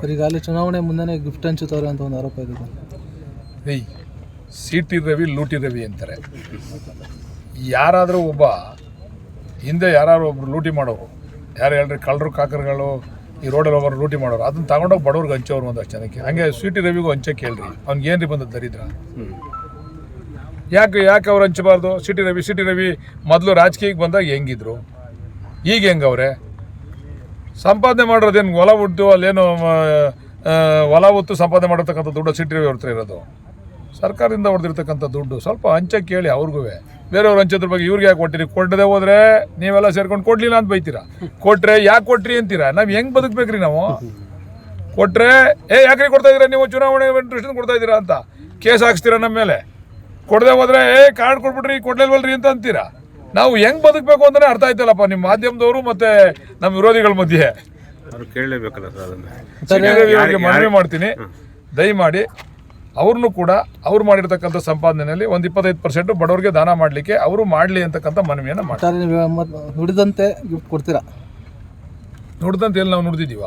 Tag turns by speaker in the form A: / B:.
A: Sir, ಈಗ ಅಲ್ಲಿ ಚುನಾವಣೆ ಮುಂದೆ ಗಿಫ್ಟ್ ಹಂಚುತ್ತವ್ರೆ ಅಂತ ಒಂದು ಆರೋಪ ಇದೆ.
B: ಏಯ್ ಲೂಟಿ ರವಿ ಅಂತಾರೆ. ಯಾರಾದರೂ ಒಬ್ಬ, ಹಿಂದೆ ಯಾರು ಒಬ್ರು ಲೂಟಿ ಮಾಡೋರು, ಯಾರು ಹೇಳ್ರಿ ಕಳ್ಳರು, ಕಾಕರುಗಳು ಈ ರೋಡಲ್ಲಿ ಒಬ್ಬರು ಲೂಟಿ ಮಾಡೋರು, ಅದನ್ನ ತಗೊಂಡೋಗಿ ಬಡವ್ರಿಗೆ ಹಂಚೋರು ಒಂದಷ್ಟು ಜನಕ್ಕೆ. ಹಂಗೆ ಸ್ವೀಟಿ ರವಿಗೂ ಹಂಚೆ ಕೇಳ್ರಿ, ಅವ್ನಿಗೆ ರೀ ಬಂದದ್ದು ದರಿದ್ರ? ಯಾಕೆ ಯಾಕೆ ಅವ್ರು ಹಂಚಬಾರ್ದು? C T Ravi C T Ravi ಮೊದಲು ರಾಜಕೀಯಕ್ಕೆ ಬಂದಾಗ ಹೆಂಗಿದ್ರು? ಈಗ ಹೆಂಗವ್ರೆ? ಸಂಪಾದನೆ ಮಾಡೋದೇನು ಹೊಲ ಉಟ್ಟು ಅಲ್ಲೇನು ಹೊಲ ಹೊತ್ತು ಸಂಪಾದನೆ ಮಾಡಿರ್ತಕ್ಕಂಥ ದುಡ್ಡು ಸಿಟಿ ರವಿ ಅವ್ರ ಹತ್ರ ಇರೋದು. ಸರ್ಕಾರದಿಂದ ಹೊಡೆದಿರ್ತಕ್ಕಂಥ ದುಡ್ಡು, ಸ್ವಲ್ಪ ಹಂಚಕ್ಕೆ ಕೇಳಿ ಅವ್ರಿಗೂ. ಬೇರೆಯವ್ರ ಹಂಚೋದ್ರ ಬಗ್ಗೆ ಇವ್ರಿಗೆ ಯಾಕೆ ಕೊಟ್ಟಿರಿ ಕೊಡದೆ ಹೋದ್ರೆ ನೀವೆಲ್ಲ ಸೇರ್ಕೊಂಡು ಕೊಡ್ಲಿಲ್ಲ ಅಂತ ಬೈತೀರಾ? ಕೊಟ್ರೆ ಯಾಕೆ ಕೊಟ್ರಿ ಅಂತೀರಾ? ನಾವು ಹೆಂಗ್ ಬದುಕ್ಬೇಕ್ರಿ ನಾವು? ಕೊಟ್ರೆ, ಏ, ಯಾಕ್ರಿ ಕೊಡ್ತಾ ಇದೀರಾ ನೀವು ಚುನಾವಣೆ ಇಂಟ್ರೆಸ್ಟ್ ಕೊಡ್ತಾ ಇದ್ದೀರಾ? ಅಂತ. ಕೇಸ್ ಹಾಕ್ಸ್ತೀರಾ ನಮ್ಮ ಮೇಲೆ? ಕೊಡದೆ ಹೋದ್ರೆ, ಏ ಕಾರ್ಡ್ ಕೊಟ್ಬಿಟ್ರಿ ಕೊಡ್ಲಿಲ್ವಲ್ರಿ ಅಂತ ಅಂತೀರಾ? ನಾವು ಹೆಂಗ್ ಬದುಕಬೇಕು ಅಂತಾನೆ ಅರ್ಥ ಆಯ್ತಲ್ಲಪ್ಪ ನಿಮ್ಮ ಮಾಧ್ಯಮದವರು ಮತ್ತೆ ನಮ್ಮ ವಿರೋಧಿಗಳ ಮಧ್ಯೆ.
C: ಅವ್ರು ಕೇಳಲೇಬೇಕಲ್ಲ ಸರ್
B: ಮನವಿ ಮಾಡ್ತೀನಿ. ದಯಮಾಡಿ ಅವ್ರನ್ನೂ ಕೂಡ ಅವ್ರು ಮಾಡಿರ್ತಕ್ಕಂಥ ಸಂಪಾದನೆಯಲ್ಲಿ ಒಂದು ಇಪ್ಪತ್ತೈದು ಪರ್ಸೆಂಟ್ ಬಡವರಿಗೆ ದಾನ ಮಾಡಲಿಕ್ಕೆ ಅವರು ಮಾಡಲಿ ಅಂತಕ್ಕಂಥ ಮನವಿಯನ್ನು
A: ಮಾಡ್ತಾರೆ ನುಡಿದಂತೆ ಗಿಫ್ಟ್ ಕೊಡ್ತೀರಾ?
B: ನುಡಿದಂತೆ ಎಲ್ಲಿ ನಾವು ನುಡ್ದಿದ್ದೀವ?